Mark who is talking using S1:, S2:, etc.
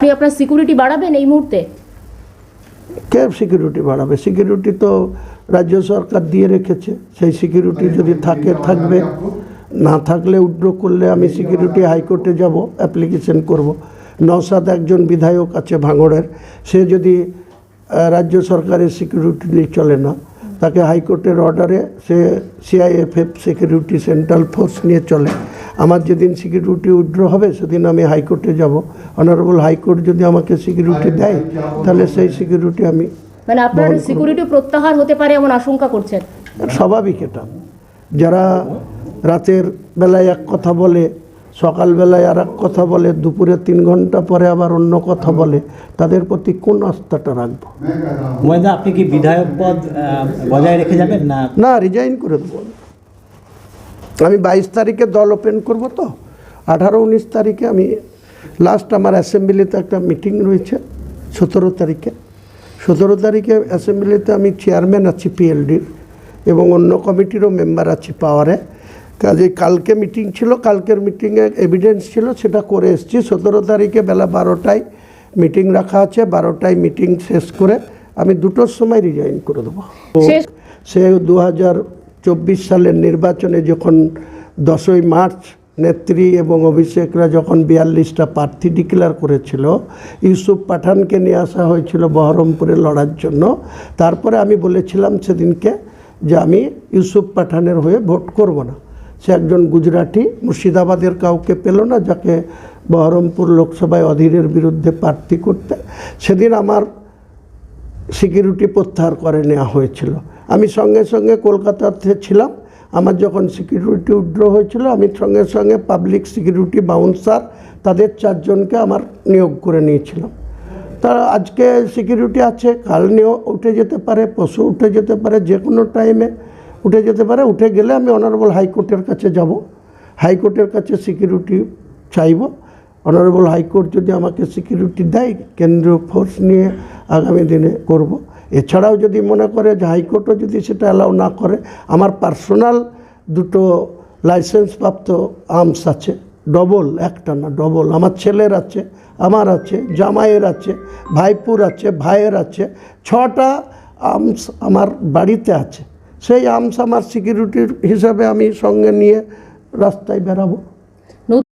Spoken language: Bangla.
S1: আপনি আপনার সিকিউরিটি বাড়াবেন এই মুহূর্তে?
S2: কে সিকিউরিটি বাড়াবে? সিকিউরিটি তো রাজ্য সরকার দিয়ে রেখেছে। সেই সিকিউরিটি যদি থাকে, থাকবে। না থাকলে উড্র করলে আমি সিকিউরিটি হাইকোর্টে যাব অ্যাপ্লিকেশন করব। নওসাদ একজন বিধায়ক আছে ভাঙড়ের। সে যদি রাজ্য সরকারের সিকিউরিটি নিয়ে চলে না, তাকে হাইকোর্টের অর্ডারে সে সিআইএফএফ সিকিউরিটি সেন্ট্রাল ফোর্স নিয়ে চলে। আমার যেদিন সিকিউরিটি উইথড্র হবে সেদিন আমি হাইকোর্টে যাব। অনারেবল হাইকোর্ট যদি আমাকে সিকিউরিটি দেয় তাহলে সেই সিকিউরিটি আমি
S1: মানে আপনার সিকিউরিটি প্রত্যাহার হতে পারে এমন আশঙ্কা করছেন?
S2: স্বাভাবিক এটা। যারা রাতের বেলায় এক কথা বলে সকালবেলায় আর এক কথা বলে দুপুরে তিন ঘণ্টা পরে আবার অন্য কথা বলে তাদের প্রতি কোন আস্থাটা রাখব?
S3: আপনি কি বিধায়ক পদ বজায় রেখে যাবেন না?
S2: না রিজাইন করে দেবো। আমি বাইশ তারিখে দল ওপেন করব তো। আঠারো উনিশ তারিখে আমি লাস্ট আমার অ্যাসেম্বলিতে একটা মিটিং রয়েছে সতেরো তারিখে। সতেরো তারিখে অ্যাসেম্বলিতে আমি চেয়ারম্যান আছি পিএলডির এবং অন্য কমিটিরও মেম্বার আছি পাওয়ারে কাজে কালকে মিটিং ছিল কালকের মিটিংয়ে এভিডেন্স ছিল সেটা করে এসেছি। সতেরো তারিখে বেলা বারোটায় মিটিং রাখা আছে বারোটায় মিটিং শেষ করে আমি দুটোর সময় রিজাইন করে দেবো। সে দু হাজার চব্বিশ সালের নির্বাচনে যখন দশই মার্চ নেত্রী এবং অভিষেকরা যখন বিয়াল্লিশটা প্রার্থী ডিক্লেয়ার করেছিল, ইউসুফ পাঠানকে নিয়ে আসা হয়েছিল বহরমপুরে লড়ার জন্য। তারপরে আমি বলেছিলাম সেদিনকে যে আমি ইউসুফ পাঠানের হয়ে ভোট করব না। সে একজন গুজরাটি, মুর্শিদাবাদের কাউকে পেল না, যাকে বহরমপুর লোকসভায় অধীরের বিরুদ্ধে প্রার্থী করতে। সেদিন আমার সিকিউরিটি প্রত্যাহার করে নেওয়া হয়েছিল। আমি সঙ্গে সঙ্গে কলকাতাতে ছিলাম। আমার যখন সিকিউরিটি উড্র হয়েছিল, আমি সঙ্গে সঙ্গে পাবলিক সিকিউরিটি বাউন্সার তাদের চারজনকে আমার নিয়োগ করে নিয়েছিলাম। তা আজকে সিকিউরিটি আছে, কাল নিয়েও উঠে যেতে পারে পশু উঠে যেতে পারে যে কোনো টাইমে উঠে যেতে পারে। উঠে গেলে আমি অনারেবল হাইকোর্টের কাছে যাব। হাইকোর্টের কাছে সিকিউরিটি চাইব। অনারেবল হাইকোর্ট যদি আমাকে সিকিউরিটি দেয়, কেন্দ্রীয় ফোর্স নিয়ে আগামী দিনে করব। এছাড়াও যদি মনে করে যে হাইকোর্টও যদি সেটা অ্যালাউ না করে, আমার পার্সোনাল দুটো লাইসেন্স প্রাপ্ত আর্মস আছে, ডবল, একটা না, ডবল, আমার ছেলের আছে, আমার আছে, জামাইয়ের আছে, ভাইপুর আছে, ভাইয়ের আছে, ছটা আর্মস আমার বাড়িতে আছে। সেই আর্মস আমার সিকিউরিটির হিসাবে আমি সঙ্গে নিয়ে রাস্তায় বেরাবো